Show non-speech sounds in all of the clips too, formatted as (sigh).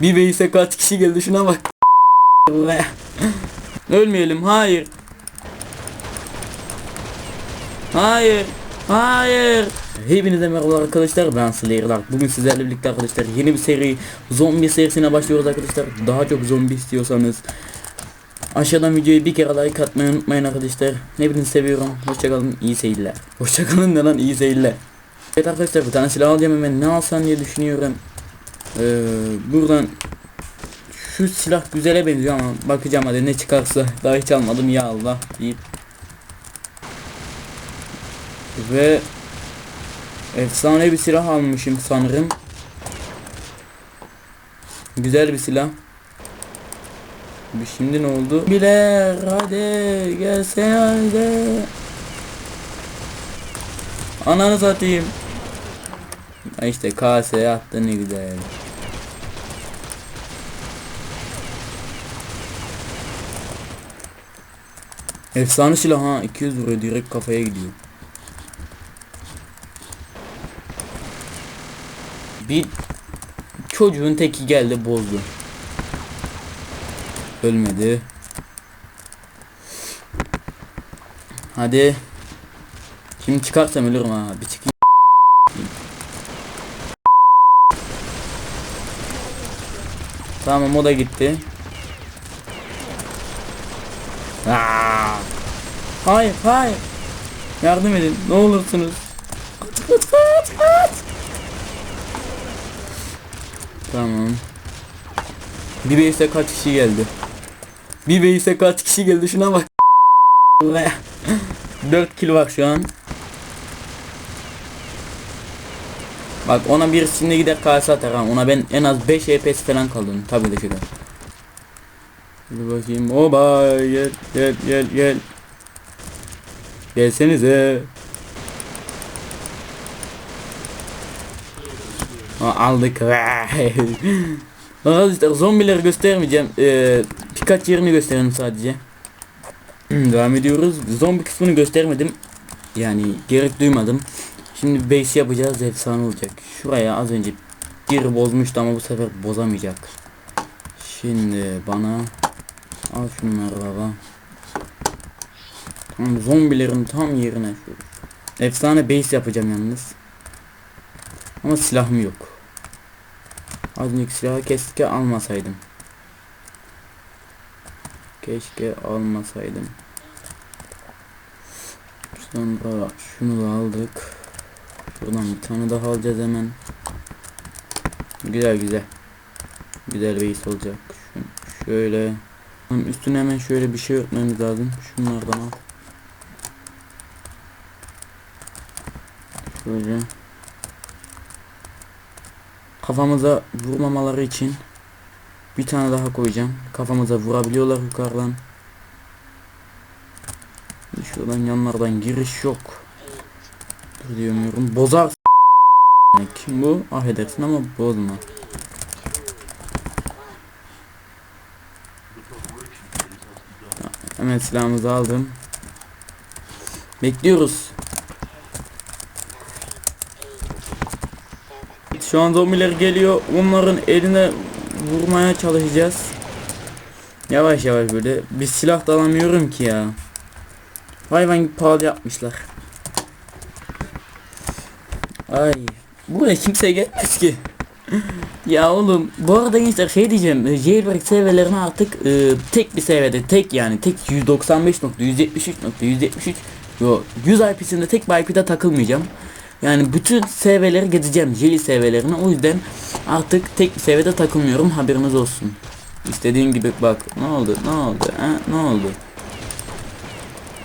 Bir vs kaç kişi geldi şuna bak. (laughs) Ölmeyelim hayır. Hayır. Hayır. Hepinize merhaba arkadaşlar ben Slayer'lar Bugün sizlerle birlikte arkadaşlar yeni bir seri Zombi serisine başlıyoruz arkadaşlar Daha çok zombi istiyorsanız Aşağıdan videoyu bir kere like atmayı unutmayın arkadaşlar Hepinizi seviyorum Hoşçakalın iyi seyirler Hoşçakalın ne lan iyi seyirler Evet arkadaşlar bir tane silah alacağım hemen ne alsam diye düşünüyorum ee, Buradan Şu silah güzele benziyor ama bakacağım hadi ne çıkarsa Daha hiç almadım ya Allah deyip Ve Efsane bir silah almışım sanırım. Güzel bir silah. Şimdi ne oldu? Biler hadi gelsene hadi. Ananı satayım. İşte kaseye attı ne güzel. Efsane silah ha 200 vuruyor direkt kafaya gidiyor. Bir çocuğun teki geldi bozdu. Ölmedi. Hadi. Şimdi çıkarsam ölürüm ha. Bir çıkayım. Tamam o da gitti. Aa! Hayır hayır. Yardım edin ne olursunuz. Kaç kaç kaç kaç. Tamam. Bir base'e kaç kişi geldi? Bir base'e kaç kişi geldi şuna bak. (laughs) 4 kill var şu an. Bak ona bir şimdi gider kase atar ha. Ona ben en az 5 EPS falan kaldım. Tabii de şöyle. Bir bakayım. Oba gel gel gel gel. Gelsenize. Ha, aldık. (laughs) Arkadaşlar zombileri göstermeyeceğim. Ee, birkaç yerini gösterelim sadece. Hmm, Devam ediyoruz. Zombi kısmını göstermedim. Yani gerek duymadım. Şimdi base yapacağız. Efsane olacak. Şuraya az önce bir bozmuştu ama bu sefer bozamayacak. Şimdi bana al şunları baba. Zombilerin tam yerine. Efsane base yapacağım yalnız. Ama silahım yok. Az önceki silahı keşke almasaydım. Keşke almasaydım. Sonra şunu da aldık. Şuradan bir tane daha alacağız hemen. Güzel güzel. Güzel base olacak. Şöyle. Üstüne hemen şöyle bir şey örtmemiz lazım. Şunlardan al. Şöyle kafamıza vurmamaları için bir tane daha koyacağım. Kafamıza vurabiliyorlar yukarıdan. Şuradan yanlardan giriş yok. Dur diyemiyorum. Bozar. Kim bu? Affedersin ama bozma. Hemen silahımızı aldım. Bekliyoruz. Şu an zombiler geliyor. Onların eline vurmaya çalışacağız. Yavaş yavaş böyle. Bir silah da alamıyorum ki ya. Hayvan gibi pahalı yapmışlar. Ay. Buraya kimse gelmez ki. (laughs) ya oğlum bu arada gençler şey diyeceğim. e, Jailbreak seviyelerine artık e, tek bir seviyede tek yani tek 195.173.173 Yo 100 IP'sinde tek bir IP'de takılmayacağım. Yani bütün seviyeleri gezeceğim. Jelly seviyelerine. O yüzden artık tek bir seviyede takılmıyorum. Haberiniz olsun. İstediğin gibi bak. Ne oldu? Ne oldu? Ha? Ne oldu?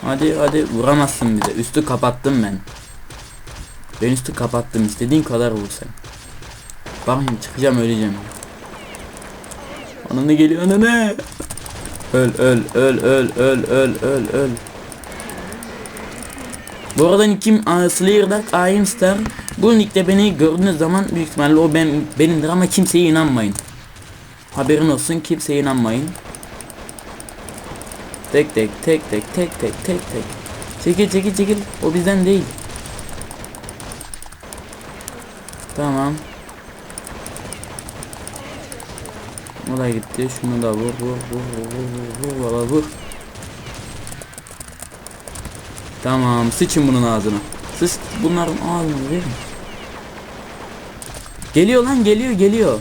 Hadi hadi vuramazsın bize. Üstü kapattım ben. Ben üstü kapattım. İstediğin kadar vur sen. Bakayım çıkacağım öleceğim. Ana ne geliyor ana ne? Öl öl öl öl öl öl öl öl. Bu arada kim Slayer Dark Iron Star bu nickte beni gördüğünüz zaman büyük ihtimalle o ben benimdir ama kimseye inanmayın. Haberin olsun kimseye inanmayın. Tek tek tek tek tek tek tek tek. Çekil çekil çekil o bizden değil. Tamam. O da gitti. Şunu da vur vur vur vur vur vur vur vur vur. Tamam sıçın bunun ağzına. Sıç bunların ağzına mi? Geliyor lan geliyor geliyor.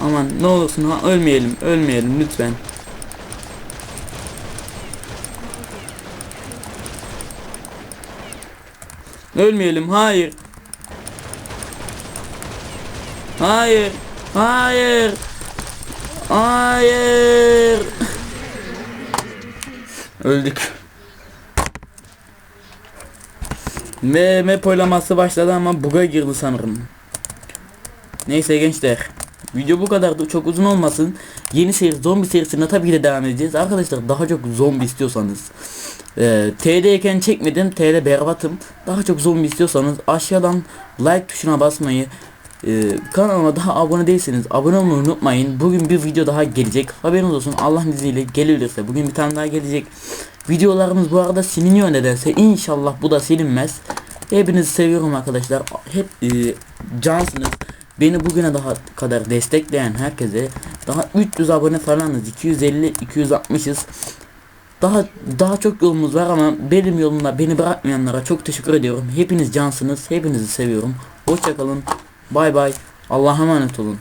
Aman ne olursun ha ölmeyelim ölmeyelim lütfen. Ölmeyelim hayır. Hayır. Hayır. Hayır. (laughs) Öldük. Ve map oylaması başladı ama buga girdi sanırım. Neyse gençler. Video bu kadardı. Çok uzun olmasın. Yeni seri zombi serisine tabii ki de devam edeceğiz. Arkadaşlar daha çok zombi istiyorsanız e, TD'yken çekmedim. TD berbatım. Daha çok zombi istiyorsanız aşağıdan like tuşuna basmayı e, kanalıma daha abone değilseniz abone olmayı unutmayın. Bugün bir video daha gelecek. Haberiniz olsun. Allah'ın izniyle gelebilirse. Bugün bir tane daha gelecek. Videolarımız bu arada siliniyor nedense. İnşallah bu da silinmez. Hepinizi seviyorum arkadaşlar. Hep e, cansınız. Beni bugüne daha kadar destekleyen herkese daha 300 abone falanız 250 260'ız daha daha çok yolumuz var ama benim yolumda beni bırakmayanlara çok teşekkür ediyorum hepiniz cansınız hepinizi seviyorum hoşçakalın bay bay Allah'a emanet olun